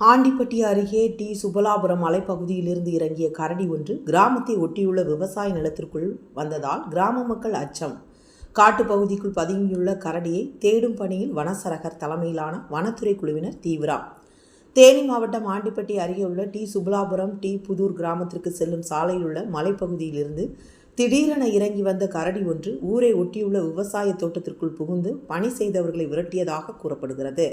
ஆண்டிப்பட்டி அருகே டி. சுபலாபுரம் மலைப்பகுதியிலிருந்து இறங்கிய கரடி ஒன்று கிராமத்தை ஒட்டியுள்ள விவசாய நிலத்திற்குள் வந்ததால் கிராம மக்கள் அச்சம். காட்டுப்பகுதிக்குள் பதுங்கியுள்ள கரடியை தேடும் பணியில் வனசரகர் தலைமையிலான வனத்துறை குழுவினர் தீவிரம். தேனி மாவட்டம் ஆண்டிப்பட்டி அருகே உள்ள டி. சுபலாபுரம் டி. புதூர் கிராமத்திற்கு செல்லும் சாலையில் உள்ள மலைப்பகுதியிலிருந்து திடீரென இறங்கி வந்த கரடி ஒன்று ஊரை ஒட்டியுள்ள விவசாய தோட்டத்திற்குள் புகுந்து பணி செய்தவர்களை விரட்டியதாக கூறப்படுகிறது.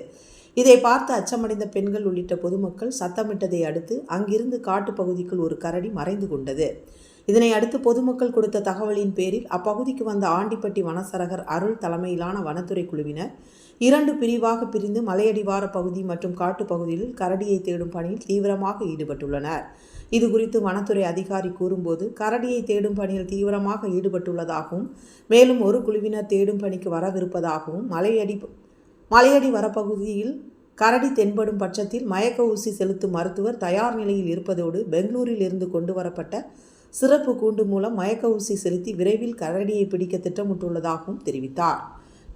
இதை பார்த்து அச்சமடைந்த பெண்கள் உள்ளிட்ட பொதுமக்கள் சத்தமிட்டதை அடுத்து அங்கிருந்து காட்டுப்பகுதிக்குள் ஒரு கரடி மறைந்து கொண்டது. இதனை அடுத்து பொதுமக்கள் கொடுத்த தகவலின் பேரில் அப்பகுதிக்கு வந்த ஆண்டிப்பட்டி வனசரகர் அருள் தலைமையிலான வனத்துறை குழுவினர் இரண்டு பிரிவாக பிரிந்து மலையடிவார பகுதி மற்றும் காட்டுப் பகுதியில் கரடியை தேடும் பணியில் தீவிரமாக ஈடுபட்டுள்ளனர். இது குறித்து வனத்துறை அதிகாரி கூறும்போது கரடியை தேடும் பணியில் தீவிரமாக ஈடுபட்டுள்ளதாகவும் மேலும் ஒரு குழுவினர் தேடும் பணிக்கு வரவிருப்பதாகவும் மலையடி மலையடி வரப்பகுதியில் கரடி தென்படும் பட்சத்தில் மயக்க ஊசி செலுத்தும் மருத்துவர் தயார் நிலையில் இருப்பதோடு பெங்களூரில் இருந்து கொண்டு வரப்பட்ட சிறப்பு கூண்டு மூலம் மயக்க ஊசி செலுத்தி விரைவில் கரடியை பிடிக்க திட்டமிட்டுள்ளதாகவும் தெரிவித்தார்.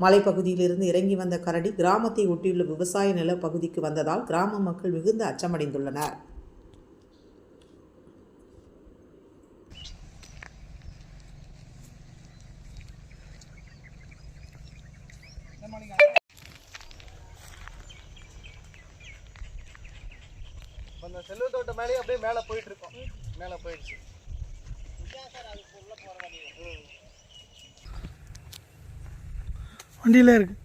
மலைப்பகுதியிலிருந்து இறங்கி வந்த கரடி கிராமத்தை ஒட்டியுள்ள விவசாய நில பகுதிக்கு வந்ததால் கிராம மக்கள் மிகுந்த அச்சமடைந்துள்ளனர். அந்த செல்லூர் தோட்டம் மேலேயே அப்படியே மேலே போயிட்டு இருக்கோம் மேலே போயிடுச்சு. வண்டியில இருக்கு.